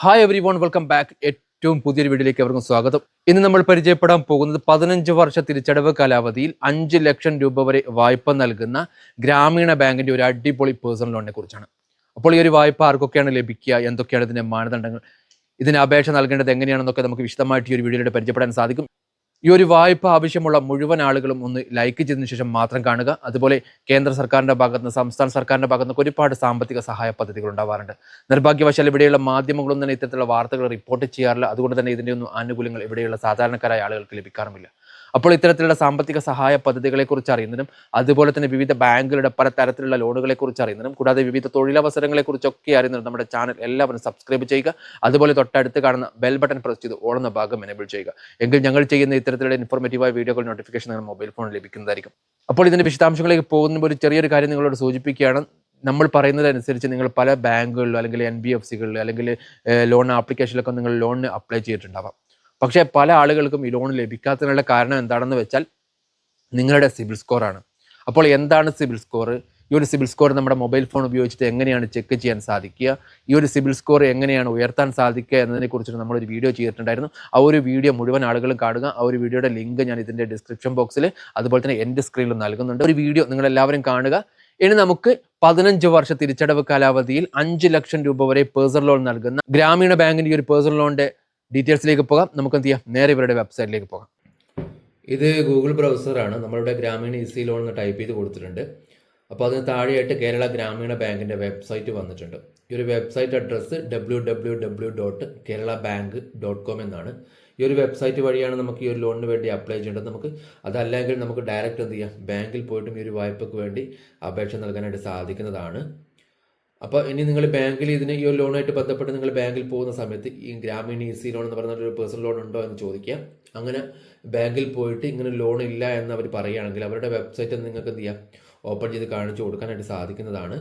Hi everyone welcome back ഏറ്റവും പുതിയൊരു വീഡിയോയിലേക്ക് അവർക്കും സ്വാഗതം. ഇന്ന് നമ്മൾ പരിചയപ്പെടാൻ പോകുന്നത് പതിനഞ്ച് വർഷ തിരിച്ചടവ് കാലാവധിയിൽ അഞ്ച് ലക്ഷം രൂപ വരെ വായ്പ നൽകുന്ന ഗ്രാമീണ ബാങ്കിന്റെ ഒരു അടിപൊളി പേഴ്സണൽ ലോണിനെ കുറിച്ചാണ്. അപ്പോൾ ഈ ഒരു വായ്പ ആർക്കൊക്കെയാണ് ലഭിക്കുക? എന്തൊക്കെയാണ് ഇതിന്റെ മാനദണ്ഡങ്ങൾ? ഇതിന് അപേക്ഷ നൽകേണ്ടത് എങ്ങനെയാണെന്നൊക്കെ നമുക്ക് വിശദമായിട്ട് ഈ ഒരു വീഡിയോയിലൂടെ പരിചയപ്പെടാൻ സാധിക്കും. ഈ ഒരു വായ്പ ആവശ്യമുള്ള മുഴുവൻ ആളുകളും ഒന്ന് ലൈക്ക് ചെയ്തതിനു ശേഷം മാത്രം കാണുക. അതുപോലെ കേന്ദ്ര സർക്കാരിന്റെ ഭാഗത്ത് നിന്ന് സംസ്ഥാന സർക്കാരിന്റെ ഭാഗത്ത് നിന്ന് ഒരുപാട് സാമ്പത്തിക സഹായ പദ്ധതികൾ ഉണ്ടാവാറുണ്ട്. നിർഭാഗ്യവശാൽ ഇവിടെയുള്ള മാധ്യമങ്ങളൊന്നും തന്നെ ഇത്തരത്തിലുള്ള വാർത്തകൾ റിപ്പോർട്ട് ചെയ്യാറില്ല. അതുകൊണ്ട് തന്നെ ഇതിന്റെ ഒന്നും ആനുകൂല്യങ്ങൾ ഇവിടെയുള്ള സാധാരണക്കാരായ ആളുകൾക്ക് ലഭിക്കാറുമില്ല. അപ്പോൾ ഇത്തരത്തിലുള്ള സാമ്പത്തിക സഹായ പദ്ധതികളെ കുറിച്ച് അറിയുന്നതിനും അതുപോലെ തന്നെ വിവിധ ബാങ്കുകളുടെ പല തരത്തിലുള്ള ലോണുകളെ കുറിച്ച് അറിയുന്നതിനും കൂടാതെ വിവിധ തൊഴിലവസരങ്ങളെ കുറിച്ചൊക്കെ അറിയുന്നതിനും നമ്മുടെ ചാനൽ എല്ലാവരും സബ്സ്ക്രൈബ് ചെയ്യുക. അതുപോലെ തൊട്ടടുത്ത് കാണുന്ന ബെൽ ബട്ടൺ പ്രസ് ചെയ്ത് ഓളുന്ന ഭാഗം എനേബിൾ ചെയ്യുക. എങ്കിൽ ഞങ്ങൾ ചെയ്യുന്ന ഇത്തരത്തിലുള്ള ഇൻഫോർമേറ്റീവായ വീഡിയോകൾ നോട്ടിഫിക്കേഷൻ നിങ്ങളുടെ മൊബൈൽ ഫോണിൽ ലഭിക്കുന്നതായിരിക്കും. അപ്പോൾ ഇതിന്റെ വിശദാംശങ്ങളിലേക്ക് പോകുന്ന ഒരു ചെറിയൊരു കാര്യം നിങ്ങളോട് സൂചിപ്പിക്കുകയാണ്. നമ്മൾ പറയുന്നതനുസരിച്ച് നിങ്ങൾ പല ബാങ്കുകളിലോ അല്ലെങ്കിൽ എൻ ബി എഫ് സികളിലോ അല്ലെങ്കിൽ ലോൺ ആപ്ലിക്കേഷനിലൊക്കെ നിങ്ങൾ ലോണിന് അപ്ലൈ ചെയ്തിട്ടുണ്ടാവാം. പക്ഷേ പല ആളുകൾക്കും ഈ ലോൺ ലഭിക്കാത്തതിനുള്ള കാരണം എന്താണെന്ന് വെച്ചാൽ നിങ്ങളുടെ സിബിൽ സ്കോറാണ്. അപ്പോൾ എന്താണ് സിബിൽ സ്കോർ ഈ ഒരു സിബിൽ സ്കോർ നമ്മുടെ മൊബൈൽ ഫോൺ ഉപയോഗിച്ചിട്ട് എങ്ങനെയാണ് ചെക്ക് ചെയ്യാൻ സാധിക്കുക? ഈ ഒരു സിബിൽ സ്കോർ എങ്ങനെയാണ് ഉയർത്താൻ സാധിക്കുക എന്നതിനെ കുറിച്ചിട്ട് നമ്മളൊരു വീഡിയോ ചെയ്തിട്ടുണ്ടായിരുന്നു. ആ ഒരു വീഡിയോ മുഴുവൻ ആളുകളും കാണുക. ആ ഒരു വീഡിയോയുടെ ലിങ്ക് ഞാൻ ഇതിന്റെ ഡിസ്ക്രിപ്ഷൻ ബോക്സിൽ അതുപോലെ തന്നെ എന്റെ സ്ക്രീനിൽ നൽകുന്നുണ്ട്. ഒരു വീഡിയോ നിങ്ങളെല്ലാവരും കാണുക. ഇനി നമുക്ക് പതിനഞ്ച് വർഷ തിരിച്ചടവ് കാലാവധിയിൽ അഞ്ച് ലക്ഷം രൂപ വരെ പേഴ്സണൽ ലോൺ നൽകുന്ന ഗ്രാമീണ ബാങ്കിന്റെ ഒരു പേഴ്സണൽ ലോണിന്റെ ഡീറ്റെയിൽസിലേക്ക് പോകാം. നമുക്ക് എന്ത് ചെയ്യാം? നേരെ ഇവരുടെ വെബ്സൈറ്റിലേക്ക് പോകാം. ഇത് ഗൂഗിൾ ബ്രൗസറാണ്. നമ്മളുടെ ഗ്രാമീണ ഈസി ലോൺ എന്ന് ടൈപ്പ് ചെയ്ത് കൊടുത്തിട്ടുണ്ട്. അപ്പോൾ അതിന് താഴെയായിട്ട് കേരള ഗ്രാമീണ ബാങ്കിന്റെ വെബ്സൈറ്റ് വന്നിട്ടുണ്ട്. ഈ ഒരു website address W W W dot Kerala bank dot com എന്നാണ്. ഈ ഒരു വെബ്സൈറ്റ് വഴിയാണ് നമുക്ക് ഈ ഒരു ലോണിന് വേണ്ടി അപ്ലൈ ചെയ്യേണ്ടത്. നമുക്ക് അതല്ലെങ്കിൽ നമുക്ക് ഡയറക്റ്റ് എന്ത് ചെയ്യാം? ബാങ്കിൽ പോയിട്ടും ഈ ഒരു വായ്പയ്ക്ക് വേണ്ടി അപേക്ഷ നൽകാനായിട്ട് സാധിക്കുന്നതാണ്. അപ്പോൾ ഇനി നിങ്ങൾ ബാങ്കിൽ ഇതിന് ഈ ഒരു ലോണായിട്ട് ബന്ധപ്പെട്ട് നിങ്ങൾ ബാങ്കിൽ പോകുന്ന സമയത്ത് ഈ ഗ്രാമീണ ഈസി ലോൺ എന്ന് പറയുന്ന ഒരു പേഴ്സണൽ ലോൺ ഉണ്ടോ എന്ന് ചോദിക്കുക. അങ്ങനെ ബാങ്കിൽ പോയിട്ട് ഇങ്ങനെ ലോൺ ഇല്ല എന്ന് അവർ പറയുകയാണെങ്കിൽ അവരുടെ വെബ്സൈറ്റ് നിങ്ങൾക്ക് എന്ത് ചെയ്യാം? ഓപ്പൺ ചെയ്ത് കാണിച്ചു കൊടുക്കാനായിട്ട് സാധിക്കുന്നതാണ്.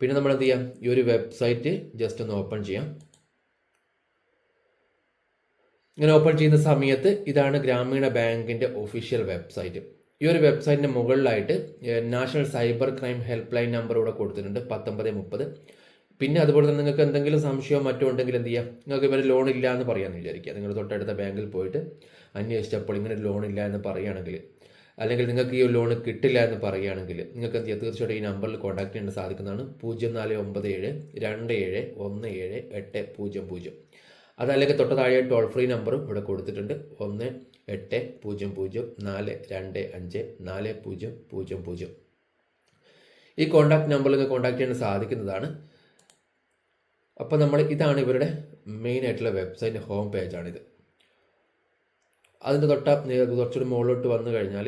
പിന്നെ നമ്മൾ എന്ത് ചെയ്യാം? ഈ ഒരു വെബ്സൈറ്റ് ജസ്റ്റ് ഒന്ന് ഓപ്പൺ ചെയ്യാം. ഇങ്ങനെ ഓപ്പൺ ചെയ്യുന്ന സമയത്ത് ഇതാണ് ഗ്രാമീണ ബാങ്കിന്റെ ഒഫീഷ്യൽ വെബ്സൈറ്റ്. ഈ ഒരു വെബ്സൈറ്റിന്റെ മുകളിലായിട്ട് national cyber crime help line number ഇവിടെ കൊടുത്തിട്ടുണ്ട് പത്തൊമ്പത് മുപ്പത്. പിന്നെ അതുപോലെ തന്നെ നിങ്ങൾക്ക് എന്തെങ്കിലും സംശയമോ മറ്റോ ഉണ്ടെങ്കിൽ എന്ത് ചെയ്യാം? നിങ്ങൾക്ക് ഇവർ ലോൺ ഇല്ല എന്ന് പറയാമെന്ന് വിചാരിക്കുക. നിങ്ങൾ തൊട്ടടുത്ത ബാങ്കിൽ പോയിട്ട് അന്വേഷിച്ചപ്പോൾ ഇങ്ങനെ ലോൺ ഇല്ല എന്ന് പറയുകയാണെങ്കിൽ അല്ലെങ്കിൽ നിങ്ങൾക്ക് ഈ ലോൺ കിട്ടില്ല എന്ന് പറയുകയാണെങ്കിൽ നിങ്ങൾക്ക് എന്ത് ചെയ്യാം? തീർച്ചയായിട്ടും ഈ നമ്പറിൽ കോൺടാക്ട് ചെയ്യാൻ സാധിക്കുന്നതാണ് പൂജ്യം നാല് ഒമ്പത് ഏഴ് രണ്ട് ഏഴ് ഒന്ന് ഏഴ് എട്ട് പൂജ്യം പൂജ്യം. അതല്ലെങ്കിൽ തൊട്ട് താഴെ ടോൾ ഫ്രീ നമ്പറും ഇവിടെ കൊടുത്തിട്ടുണ്ട്. ഒന്ന് എട്ട് പൂജ്യം പൂജ്യം നാല് രണ്ട് അഞ്ച് നാല് പൂജ്യം പൂജ്യം പൂജ്യം. ഈ കോൺടാക്ട് നമ്പറിൽ നിങ്ങൾക്ക് കോൺടാക്ട് ചെയ്യാൻ സാധിക്കുന്നതാണ്. അപ്പോൾ നമ്മൾ ഇതാണ് ഇവരുടെ മെയിൻ ആയിട്ടുള്ള വെബ്സൈറ്റ് ഹോം പേജാണിത് അതിന്റെ തൊട്ട കുറച്ചുകൂടി മുകളിലോട്ട് വന്നു കഴിഞ്ഞാൽ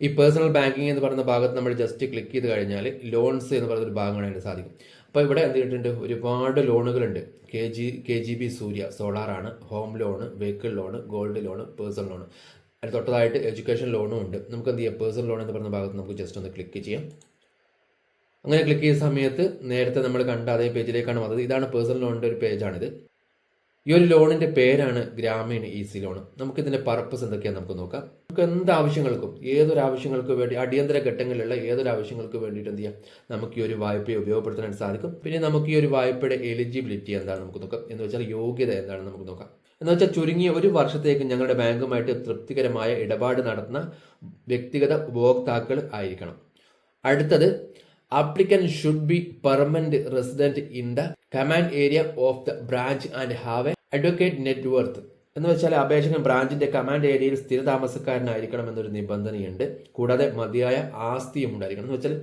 ഈ പേഴ്സണൽ ബാങ്കിങ് എന്ന് പറയുന്ന ഭാഗത്ത് നമ്മൾ ജസ്റ്റ് ക്ലിക്ക് ചെയ്ത് കഴിഞ്ഞാൽ ലോൺസ് എന്ന് പറയുന്ന ഒരു ഭാഗം കാണാനായിട്ട് സാധിക്കും. അപ്പോൾ ഇവിടെ എന്ത് ചെയ്തിട്ടുണ്ട്? ഒരുപാട് ലോണുകളുണ്ട്. K G K G B Surya സോളാറാണ് home loan vehicle loan gold loan personal loan അതിന് തൊട്ടതായിട്ട് എഡ്യൂക്കേഷൻ ലോണും ഉണ്ട്. നമുക്ക് എന്ത് ചെയ്യാം? പേഴ്സണൽ ലോൺ എന്ന് പറഞ്ഞ ഭാഗത്ത് നമുക്ക് ജസ്റ്റ് ഒന്ന് ക്ലിക്ക് ചെയ്യാം. അങ്ങനെ ക്ലിക്ക് ചെയ്യുന്ന സമയത്ത് നേരത്തെ നമ്മൾ കണ്ട അതേ പേജിലേക്കാണ് വന്നത്. ഇതാണ് പേഴ്സണൽ ലോണിന്റെ ഒരു പേജാണിത് ഈ ഒരു ലോണിന്റെ പേരാണ് ഗ്രാമീൺ ഈസി ലോൺ നമുക്ക് ഇതിന്റെ പർപ്പസ് എന്തൊക്കെയാണെന്ന് നമുക്ക് നോക്കാം. നമുക്ക് എന്ത് ആവശ്യങ്ങൾക്കും ഏതൊരു ആവശ്യങ്ങൾക്ക് വേണ്ടി അടിയന്തര ഘട്ടങ്ങളിലുള്ള ഏതൊരു ആവശ്യങ്ങൾക്ക് വേണ്ടിയിട്ട് എന്ത് ചെയ്യാം? നമുക്ക് ഈ ഒരു വായ്പയെ ഉപയോഗപ്പെടുത്താൻ സാധിക്കും. പിന്നെ നമുക്ക് ഈ ഒരു വായ്പയുടെ എലിജിബിലിറ്റി എന്താണ് നമുക്ക് നോക്കാം. എന്ന് വെച്ചാൽ യോഗ്യത എന്താണ് നമുക്ക് നോക്കാം. എന്ന് വെച്ചാൽ ചുരുങ്ങിയ ഒരു വർഷത്തേക്ക് ഞങ്ങളുടെ ബാങ്കുമായിട്ട് തൃപ്തികരമായ ഇടപാട് നടത്തുന്ന വ്യക്തിഗത ഉപഭോക്താക്കൾ ആയിരിക്കണം. അടുത്തത് applicant should be permanent resident in the command area of the branch and have an advocate net worth. എന്ന് വെച്ചാൽ അപേക്ഷകൻ ബ്രാഞ്ചിന്റെ കമാൻഡ് ഏരിയയിൽ സ്ഥിരതാമസക്കാരനായിരിക്കണം എന്നൊരു നിബന്ധനയുണ്ട്. കൂടാതെ മതിയായ ആസ്തിയും ഉണ്ടായിരിക്കണം. എന്ന് വെച്ചാൽ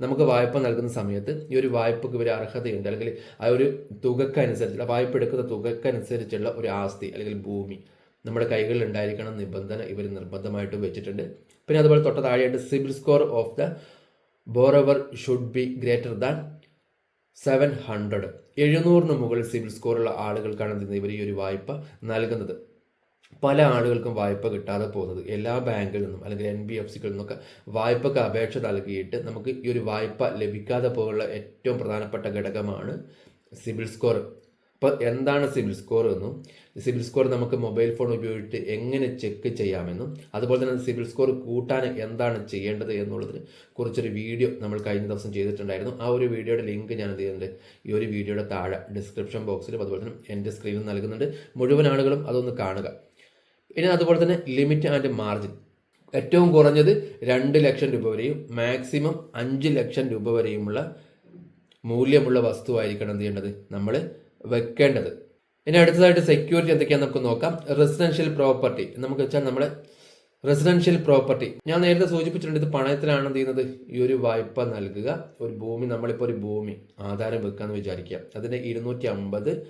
നമുക്ക് വായ്പ നൽകുന്ന സമയത്ത് ഈ ഒരു വായ്പക്ക് ഒരു അർഹതയുണ്ട്. അല്ലെങ്കിൽ ആ ഒരു തുകക്കനുസരിച്ചുള്ള വായ്പ എടുക്കുന്ന തുകക്കനുസരിച്ചുള്ള ഒരു ആസ്തി അല്ലെങ്കിൽ ഭൂമി നമ്മുടെ കൈകളിൽ ഉണ്ടായിരിക്കണം നിബന്ധന ഇവർ നിർബന്ധമായിട്ട് വെച്ചിട്ടുണ്ട്. പിന്നെ അതുപോലെ തൊട്ട താഴെയായിട്ട് CIBIL score of the borrower should be greater than seven hundred എഴുന്നൂറിന് മുകളിൽ സിവിൽ സ്കോറുള്ള ആളുകൾക്കാണ് ഇവർ ഈ ഒരു വായ്പ നൽകുന്നത്. പല ആളുകൾക്കും വായ്പ കിട്ടാതെ പോകുന്നത്. എല്ലാ ബാങ്കിൽ നിന്നും അല്ലെങ്കിൽ എൻ ബി എഫ് സികളിൽ നിന്നൊക്കെ വായ്പക്ക് അപേക്ഷ നൽകിയിട്ട് നമുക്ക് ഈ ഒരു വായ്പ ലഭിക്കാതെ പോകാനുള്ള ഏറ്റവും പ്രധാനപ്പെട്ട ഘടകമാണ് സിബിൽ സ്കോർ അപ്പോൾ എന്താണ് സിബിൽ സ്കോർ എന്നും സിബിൽ സ്കോർ നമുക്ക് മൊബൈൽ ഫോൺ ഉപയോഗിച്ച് എങ്ങനെ ചെക്ക് ചെയ്യാമെന്നും അതുപോലെ തന്നെ സിബിൽ സ്കോർ കൂട്ടാൻ എന്താണ് ചെയ്യേണ്ടത് എന്നുള്ളതിന് കുറച്ചൊരു വീഡിയോ നമ്മൾ കഴിഞ്ഞ ദിവസം ചെയ്തിട്ടുണ്ടായിരുന്നു. ആ ഒരു വീഡിയോയുടെ ലിങ്ക് ഞാൻ എന്ത് ചെയ്യുന്നുണ്ട് ഈ ഒരു വീഡിയോയുടെ താഴെ ഡിസ്ക്രിപ്ഷൻ ബോക്സിലും അതുപോലെ തന്നെ എന്റെ സ്ക്രീനിൽ നൽകുന്നുണ്ട്. മുഴുവൻ ആളുകളും അതൊന്ന് കാണുക. ഇനി അതുപോലെ തന്നെ ലിമിറ്റ് ആൻഡ് മാർജിൻ ഏറ്റവും കുറഞ്ഞത് രണ്ട് ലക്ഷം രൂപ വരെയും മാക്സിമം അഞ്ച് ലക്ഷം രൂപ വരെയുമുള്ള മൂല്യമുള്ള വസ്തുവായിരിക്കണം എന്ത് ചെയ്യേണ്ടത്? നമ്മൾ വെക്കേണ്ടത്. ഇനി അടുത്തതായിട്ട് സെക്യൂരിറ്റി എന്തൊക്കെയാണെന്ന് നമുക്ക് നോക്കാം. റെസിഡൻഷ്യൽ പ്രോപ്പർട്ടി നമുക്ക് വെച്ചാൽ നമ്മുടെ റെസിഡൻഷ്യൽ പ്രോപ്പർട്ടി ഞാൻ നേരത്തെ സൂചിപ്പിച്ചിട്ടുണ്ട് ഇത് പണയത്തിലാണ് എന്ത് ചെയ്യുന്നത്? ഈ ഒരു വായ്പ നൽകുക. ഒരു ഭൂമി നമ്മളിപ്പോൾ ഒരു ഭൂമി ആധാരം വെക്കാന്ന് വിചാരിക്കുക. അതിന് ഇരുന്നൂറ്റി അമ്പത്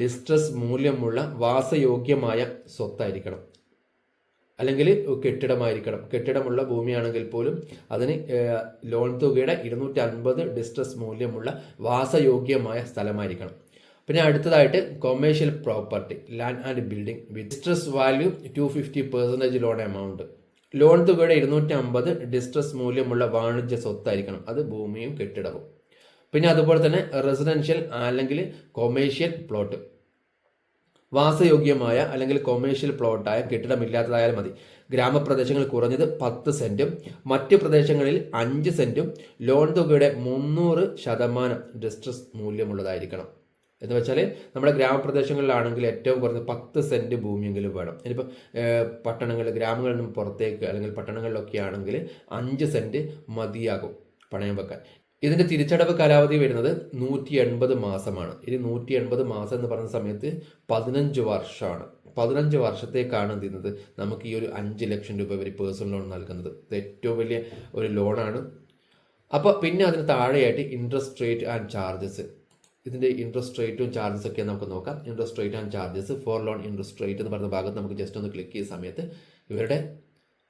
ഡിസ്ട്രസ് മൂല്യമുള്ള വാസയോഗ്യമായ സ്വത്തായിരിക്കണം. അല്ലെങ്കിൽ കെട്ടിടമായിരിക്കണം. കെട്ടിടമുള്ള ഭൂമിയാണെങ്കിൽ പോലും അതിന് ലോൺ തുകയുടെ ഇരുന്നൂറ്റി അൻപത് ഡിസ്ട്രസ് മൂല്യമുള്ള വാസയോഗ്യമായ സ്ഥലമായിരിക്കണം. പിന്നെ അടുത്തതായിട്ട് commercial property land and building with distress value to fifty percentage loan amount loan തുകയുടെ ഇരുന്നൂറ്റി അമ്പത് ഡിസ്ട്രസ് മൂല്യമുള്ള വാണിജ്യ സ്വത്തായിരിക്കണം. അത് ഭൂമിയും കെട്ടിടവും. പിന്നെ അതുപോലെ തന്നെ റെസിഡൻഷ്യൽ അല്ലെങ്കിൽ കൊമേഴ്ഷ്യൽ പ്ലോട്ട് വാസയോഗ്യമായ അല്ലെങ്കിൽ കൊമേഴ്ഷ്യൽ പ്ലോട്ടായ കെട്ടിടമില്ലാത്തതായാലും മതി. ഗ്രാമപ്രദേശങ്ങളിൽ കുറഞ്ഞത് പത്ത് സെന്റും മറ്റ് പ്രദേശങ്ങളിൽ അഞ്ച് സെന്റും ലോൺ തുകയുടെ മുന്നൂറ് ശതമാനം ഡിസ്ട്രസ് മൂല്യമുള്ളതായിരിക്കണം. എന്ന് വെച്ചാൽ നമ്മുടെ ഗ്രാമപ്രദേശങ്ങളിലാണെങ്കിൽ ഏറ്റവും കുറഞ്ഞ പത്ത് സെന്റ് ഭൂമിയെങ്കിലും വേണം. ഇനിയിപ്പോൾ പട്ടണങ്ങളിൽ ഗ്രാമങ്ങളിൽ നിന്നും പുറത്തേക്ക് അല്ലെങ്കിൽ പട്ടണങ്ങളിലൊക്കെ ആണെങ്കിൽ അഞ്ച് സെന്റ് മതിയാകും പണയം വെക്കാൻ. ഇതിന്റെ തിരിച്ചടവ് കാലാവധി വരുന്നത് നൂറ്റി എൺപത് മാസമാണ്. ഇനി നൂറ്റി എൺപത് മാസം എന്ന് പറയുന്ന സമയത്ത് പതിനഞ്ച് വർഷമാണ്. പതിനഞ്ച് വർഷത്തേക്കാണ് എന്ത് ചെയ്യുന്നത്? നമുക്ക് ഈ ഒരു അഞ്ച് ലക്ഷം രൂപ വരെ പേഴ്സണൽ ലോൺ നൽകുന്നത്. ഇത് ഏറ്റവും വലിയ ഒരു ലോണാണ്. അപ്പോൾ പിന്നെ അതിന് താഴെയായിട്ട് ഇൻട്രസ്റ്റ് റേറ്റ് ആൻഡ് ചാർജസ്. ഇതിന്റെ ഇൻട്രസ്റ്റ് റേറ്റും ചാർജസ് ഒക്കെ നമുക്ക് നോക്കാം. Interest rate and charges for loan interest rate എന്ന് പറയുന്ന ഭാഗത്ത് നമുക്ക് ജസ്റ്റ് ഒന്ന് ക്ലിക്ക് ചെയ്യുന്ന സമയത്ത് ഇവരുടെ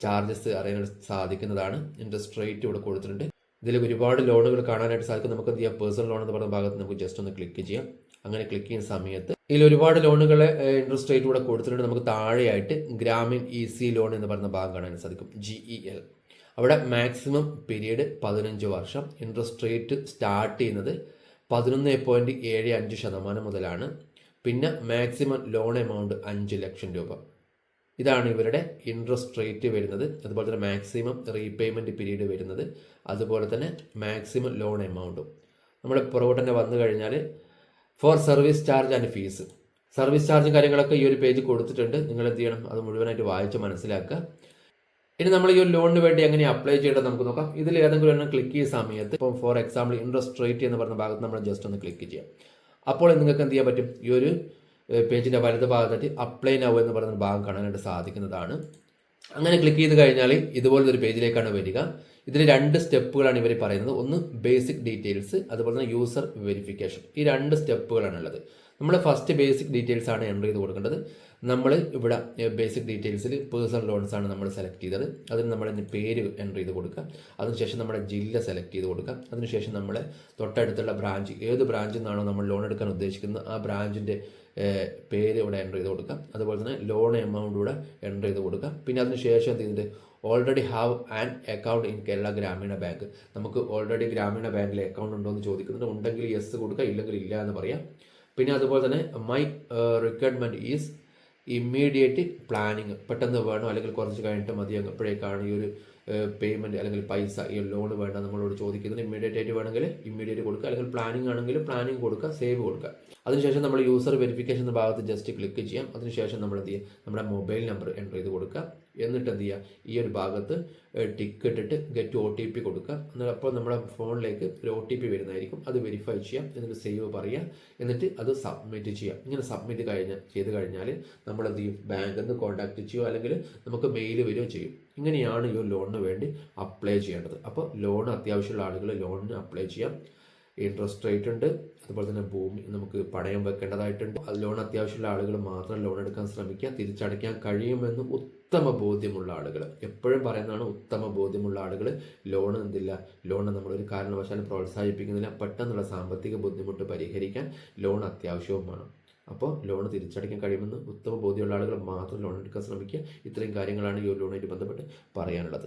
ചാർജസ് അറിയാൻ സാധിക്കുന്നതാണ്. ഇൻട്രസ്റ്റ് റേറ്റ് ഇവിടെ കൊടുത്തിട്ടുണ്ട്. ഇതിൽ ഒരുപാട് ലോണുകൾ കാണാനായിട്ട് സാധിക്കും. നമുക്ക് എന്ത് ചെയ്യാം? പേഴ്സണൽ ലോൺ എന്ന് പറയുന്ന ഭാഗത്ത് നമുക്ക് ജസ്റ്റ് ഒന്ന് ക്ലിക്ക് ചെയ്യാം. അങ്ങനെ ക്ലിക്ക് ചെയ്യുന്ന സമയത്ത് ഇതിൽ ഒരുപാട് ലോണുകളെ ഇൻട്രസ്റ്റ് റേറ്റ് ഇവിടെ കൊടുത്തിട്ടുണ്ട്. നമുക്ക് താഴെയായിട്ട് ഗ്രാമീൺ ഇ സി ലോൺ എന്ന് പറയുന്ന ഭാഗം കാണാൻ സാധിക്കും. ജി ഇ എൽ അവിടെ മാക്സിമം പീരീഡ് പതിനഞ്ച് വർഷം. ഇൻട്രസ്റ്റ് റേറ്റ് സ്റ്റാർട്ട് ചെയ്യുന്നത് പതിനൊന്ന് പോയിന്റ് ഏഴ് അഞ്ച് ശതമാനം മുതലാണ്. പിന്നെ മാക്സിമം ലോൺ എമൗണ്ട് അഞ്ച് ലക്ഷം രൂപ. ഇതാണ് ഇവരുടെ ഇൻട്രസ്റ്റ് റേറ്റ് വരുന്നത്. അതുപോലെ തന്നെ മാക്സിമം റീപേയ്മെന്റ് പീരീഡ് വരുന്നത്. അതുപോലെ തന്നെ മാക്സിമം ലോൺ എമൗണ്ടും നമ്മൾ പുറകോട്ട് തന്നെ വന്നു കഴിഞ്ഞാൽ for service charge and fees service ചാർജും കാര്യങ്ങളൊക്കെ ഈ ഒരു പേജ് കൊടുത്തിട്ടുണ്ട്. നിങ്ങൾ എന്ത് ചെയ്യണം? അത് മുഴുവനായിട്ട് വായിച്ച് മനസ്സിലാക്കുക. ഇനി നമ്മൾ ഈ ഒരു ലോണിന് വേണ്ടി എങ്ങനെ അപ്ലൈ ചെയ്യേണ്ടത് നമുക്ക് നോക്കാം. ഇതിൽ ഏതെങ്കിലും എണ്ണം ക്ലിക്ക് ചെയ്യുന്ന സമയത്ത് ഇപ്പോൾ ഫോർ എക്സാമ്പിൾ ഇൻട്രസ്റ്റ് റേറ്റ് എന്ന് പറഞ്ഞ ഭാഗത്ത് നമ്മൾ ജസ്റ്റ് ഒന്ന് ക്ലിക്ക് ചെയ്യാം. അപ്പോൾ നിങ്ങൾക്ക് എന്ത് ചെയ്യാൻ പറ്റും? ഈ ഒരു പേജിന്റെ വലത് ഭാഗത്തായിട്ട് അപ്ലൈ നൗ എന്ന് പറയുന്ന ഭാഗം കാണാനായിട്ട് സാധിക്കുന്നതാണ്. അങ്ങനെ ക്ലിക്ക് ചെയ്ത് കഴിഞ്ഞാൽ ഇതുപോലത്തെ ഒരു പേജിലേക്കാണ് വരിക. ഇതിൽ രണ്ട് സ്റ്റെപ്പുകളാണ് ഇവർ പറയുന്നത്. ഒന്ന് ബേസിക് ഡീറ്റെയിൽസ് അതുപോലെ തന്നെ യൂസർ വെരിഫിക്കേഷൻ ഈ രണ്ട് സ്റ്റെപ്പുകളാണുള്ളത്. നമ്മൾ ഫസ്റ്റ് ബേസിക് ഡീറ്റെയിൽസ് ആണ് എന്റർ ചെയ്ത് കൊടുക്കേണ്ടത്. നമ്മൾ ഇവിടെ ബേസിക് ഡീറ്റെയിൽസിൽ പേഴ്സണൽ ലോൺസ് ആണ് നമ്മൾ സെലക്ട് ചെയ്തത്. അതിന് നമ്മൾ പേര് എന്റർ ചെയ്ത് കൊടുക്കുക. അതിനുശേഷം നമ്മുടെ ജില്ല സെലക്ട് ചെയ്ത് കൊടുക്കുക. അതിനുശേഷം നമ്മൾ തൊട്ടടുത്തുള്ള ബ്രാഞ്ച് ഏത് ബ്രാഞ്ചിൽ നിന്നാണോ നമ്മൾ ലോൺ എടുക്കാൻ ഉദ്ദേശിക്കുന്നത് ആ ബ്രാഞ്ചിന്റെ പേര് ഇവിടെ എന്റർ ചെയ്ത് കൊടുക്കുക. അതുപോലെ തന്നെ ലോൺ എമൗണ്ട് ഇവിടെ എന്റർ ചെയ്ത് കൊടുക്കുക. പിന്നെ അതിനുശേഷം എന്ത് ചെയ്തിട്ട് already have an account in Kerala Gramin bank നമുക്ക് ഓൾറെഡി ഗ്രാമീണ ബാങ്കിൽ അക്കൗണ്ട് ഉണ്ടോ എന്ന് ചോദിക്കുന്നുണ്ട്. ഉണ്ടെങ്കിൽ യെസ് കൊടുക്കുക ഇല്ലെങ്കിൽ ഇല്ല എന്ന് പറയാം. പിന്നെ അതുപോലെ തന്നെ my requirement is immediate planning പെട്ടെന്ന് വേണം അല്ലെങ്കിൽ കുറച്ച് കഴിഞ്ഞിട്ട് മതി അപ്പോഴേക്കാണ് ഈ ഒരു പേയ്മെന്റ് അല്ലെങ്കിൽ പൈസ ഈ ലോൺ വേണ്ട നമ്മളോട് ചോദിക്കുന്നത്. ഇമ്മീഡിയറ്റ് ആയിട്ട് വേണമെങ്കിൽ ഇമ്മീഡിയറ്റ് കൊടുക്കുക. അല്ലെങ്കിൽ പ്ലാനിങ് ആണെങ്കിൽ പ്ലാനിങ് കൊടുക്കുക സേവ് കൊടുക്കുക. അതിനുശേഷം നമ്മൾ യൂസർ വെരിഫിക്കേഷൻ ഭാഗത്ത് ജസ്റ്റ് ക്ലിക്ക് ചെയ്യാം. അതിനുശേഷം നമ്മൾ എന്ത് ചെയ്യുക നമ്മുടെ മൊബൈൽ നമ്പർ എന്റർ ചെയ്ത് കൊടുക്കുക. എന്നിട്ട് എന്ത് ചെയ്യുക ഈ ഒരു ഭാഗത്ത് ടിക്ക് ഇട്ടിട്ട് ഗെറ്റ് ഒ ടി പി കൊടുക്കുക. എന്നാൽ അപ്പോൾ നമ്മുടെ ഫോണിലേക്ക് ഒരു ഒ ടി പി വരുന്നതായിരിക്കും. അത് വെരിഫൈ ചെയ്യാം. എന്നിട്ട് സേവ് പറയുക. എന്നിട്ട് അത് സബ്മിറ്റ് ചെയ്യാം. ഇങ്ങനെ സബ്മിറ്റ് കഴിഞ്ഞ ചെയ്ത് കഴിഞ്ഞാൽ നമ്മൾ എന്ത് ചെയ്യും? ബാങ്കിൽ നിന്ന് കോൺടാക്ട് ചെയ്യുകയോ അല്ലെങ്കിൽ നമുക്ക് മെയിൽ വരികയോ ചെയ്യും. ഇങ്ങനെയാണ് ഈ ലോണിന് വേണ്ടി അപ്ലൈ ചെയ്യേണ്ടത്. അപ്പോൾ ലോൺ അത്യാവശ്യമുള്ള ആളുകൾ ലോണിന് അപ്ലൈ ചെയ്യാം. ഇൻട്രസ്റ്റ് റേറ്റ് ഉണ്ട്. അതുപോലെ തന്നെ ഭൂമി നമുക്ക് പണയം വെക്കേണ്ടതായിട്ടുണ്ട്. അത് ലോൺ അത്യാവശ്യമുള്ള ആളുകൾ മാത്രം ലോൺ എടുക്കാൻ ശ്രമിക്കുക തിരിച്ചടയ്ക്കാൻ കഴിയുമെന്ന് ഉത്തമ ബോധ്യമുള്ള ആളുകൾ. എപ്പോഴും പറയുന്നതാണ് ഉത്തമ ബോധ്യമുള്ള ആളുകൾ ലോൺ എന്തില്ല? ലോൺ നമ്മളൊരു കാരണവശാലും പ്രോത്സാഹിപ്പിക്കുന്നില്ല. പെട്ടെന്നുള്ള സാമ്പത്തിക ബുദ്ധിമുട്ട് പരിഹരിക്കാൻ ലോൺ അത്യാവശ്യവുമാണ് അപ്പോൾ ലോൺ തിരിച്ചടയ്ക്കാൻ കഴിയുമെന്ന് ഉത്തമ ബോധ്യമുള്ള ആളുകൾ മാത്രം ലോൺ എടുക്കാൻ ശ്രമിക്കുക. ഇത്രയും കാര്യങ്ങളാണ് ഈ ഒരു ലോണായിട്ട് ബന്ധപ്പെട്ട് പറയാനുള്ളത്.